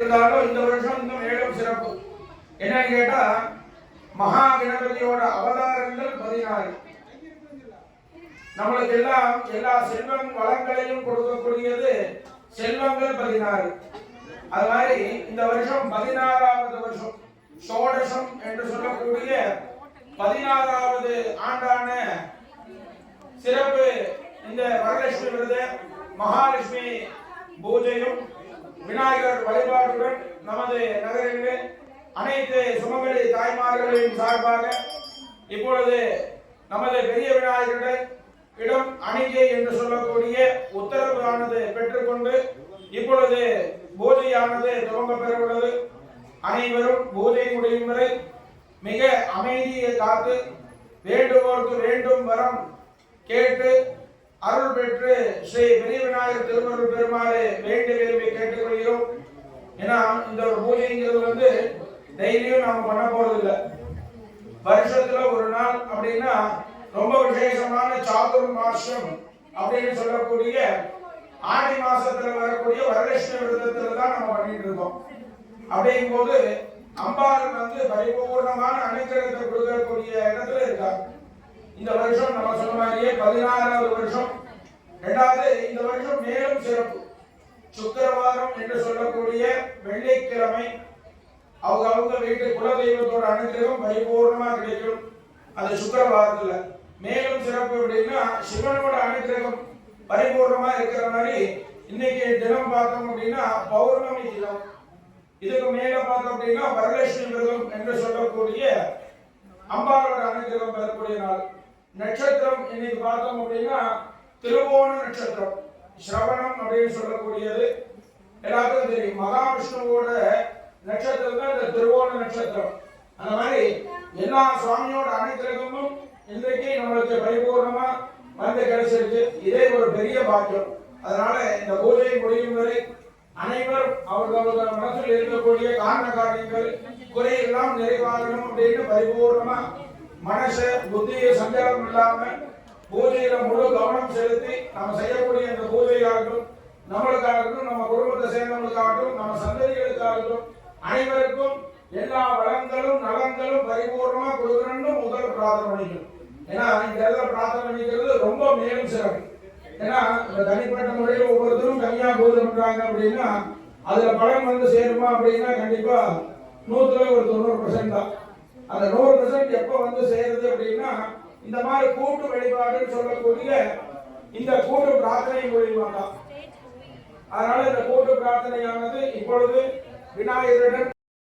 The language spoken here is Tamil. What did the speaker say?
இருந்தாலும் இந்த வருஷம் இன்னும் மேலும் சிறப்பு. என்னன்னு கேட்டா மகா கணபதியோட அவதாரங்கள் பதினாறு. நம்மளுக்கு எல்லாம் எல்லா செல்வம் வளங்களையும் கொடுக்கக்கூடியது செல்வங்கள் பதினாறு. அது மாதிரி இந்த வருஷம் பதினாறாவது வருஷம். சோடசம் என்று சொல்லக்கூடிய பதினாறாவது ஆண்டான சிறப்பு இந்த வரலட்சுமி விருது மகாலட்சுமி பூஜையும் விநாயகர் வழிபாட்டுடன் நமது நகரிலே அனைத்து சுமங்கலி தாய்மார்களின் சார்பாக இப்பொழுது நமது பெரிய விநாயகருடன் இடம் அணிகை என்று சொல்லக்கூடிய உத்தரவு பெற்றுக்கொண்டு இப்பொழுது பூஜையானது துவங்க பெற உள்ளது அனைவரும் பூஜை முடியும் வரை மிக அமைதியை காத்து வேண்டுவோருக்கு வேண்டும் வரம் கேட்டு அருள் பெற்று ஸ்ரீ பெரிய விநாயகர் திருமருள் பெருமாறு வேண்டி விரும்பி கேட்டு ஏன்னா இந்த ஒரு பூஜைங்கிறது வந்து டெய்லியும் நாம பண்ண போறது இல்ல வருஷத்துல ஒரு நாள் அப்படின்னா ரொம்ப விசேஷமான சாதுர் மாசம் அப்படின்னு சொல்லக்கூடிய ஆடி மாசத்துல வரக்கூடிய வரலட்சுமி விரதத்துல தான் நம்ம பண்ணிட்டு இருக்கோம். அப்படிங்கும் போது அம்பாள் வந்து பரிபூர்ணமான அனுக்கிரகத்தை கொடுக்கக்கூடிய இடத்துல இருக்காங்க. இந்த வருஷம் நம்ம சொன்ன மாதிரியே பதினாறாவது வருஷம். ரெண்டாவது இந்த வருஷம் மேலும் சிறப்பு. சுக்கிரவாரம் என்று சொல்லக்கூடிய வெள்ளிக்கிழமை அவங்க அவங்க வீட்டு குலதெய்வத்தோட அனுகிரகம் பரிபூர்ணமா கிடைக்கும். அது சுக்கரவாரத்துல. மேலும் சிறப்பு அப்படின்னா சிவனோட அனுகிரகம் பரிபூர்ணமா இருக்கிற மாதிரி இன்னைக்கு தினம் பார்த்தோம் அப்படின்னா பௌர்ணமி தினம். இதுக்கு மேல பார்த்தோம் அப்படின்னா வரலட்சுமி விரதம் என்று சொல்லக்கூடிய அம்பாளோட அனுகிரகம் பெறக்கூடிய நாள். நட்சத்திரம் இன்னைக்கு பார்த்தோம் அப்படின்னா திருவோண நட்சத்திரம். சிரவணம் அப்படின்னு சொல்லக்கூடியது எல்லாத்துக்கும் தெரியும். மகாவிஷ்ணுவோட நட்சத்திரம் தான் இந்த திருவோண நட்சத்திரம். அந்த மாதிரி எல்லா சுவாமியோட அனுகிரகமும் இன்றைக்கு நம்மளுக்கு பரிபூர்ணமா வந்து கிடைச்சிருக்கு. இதே ஒரு பெரிய பாக்கியம். அதனால இந்த பூஜை முடியும் வரை அனைவரும் அவர்களோட மனசில் இருக்கக்கூடிய காரண காரியங்கள் குறையெல்லாம் நிறைவாகணும் அப்படின்னு பரிபூர்ணமா மனச புத்திய சஞ்சலம் இல்லாம பூஜையில முழு கவனம் செலுத்தி நம்ம செய்யக்கூடிய இந்த பூஜையாகட்டும் நம்மளுக்காகட்டும் நம்ம குடும்பத்தை சேர்ந்தவங்களுக்காகட்டும் நம்ம சந்ததிகளுக்காகட்டும் அனைவருக்கும் எல்லா வளங்களும் நலங்களும் பரிபூர்ணமா கொடுக்கணும்னு முதல் பிரார்த்தனை பண்ணிக்கணும். ஏன்னா இந்த இடத்துல பிரார்த்தனை பண்ணிக்கிறது ரொம்ப மேலும் சிறப்பு. ஏன்னா இந்த தனிப்பட்ட முறையில் ஒவ்வொருத்தரும் தனியா பூஜை பண்றாங்க அப்படின்னா அதுல பலன் வந்து சேருமா அப்படின்னா கண்டிப்பா நூத்துல ஒரு தொண்ணூறு பர்சன்ட் தான். அந்த நூறு பெர்சன்ட் எப்போ வந்து சேருது அப்படின்னா இந்த மாதிரி கூட்டு வழிபாடுன்னு சொல்லக்கூடிய இந்த கூட்டு பிரார்த்தனை மூலியமா தான் அதனால இந்த கூட்டு பிரார்த்தனையானது இப்பொழுது விநாயகரிடம்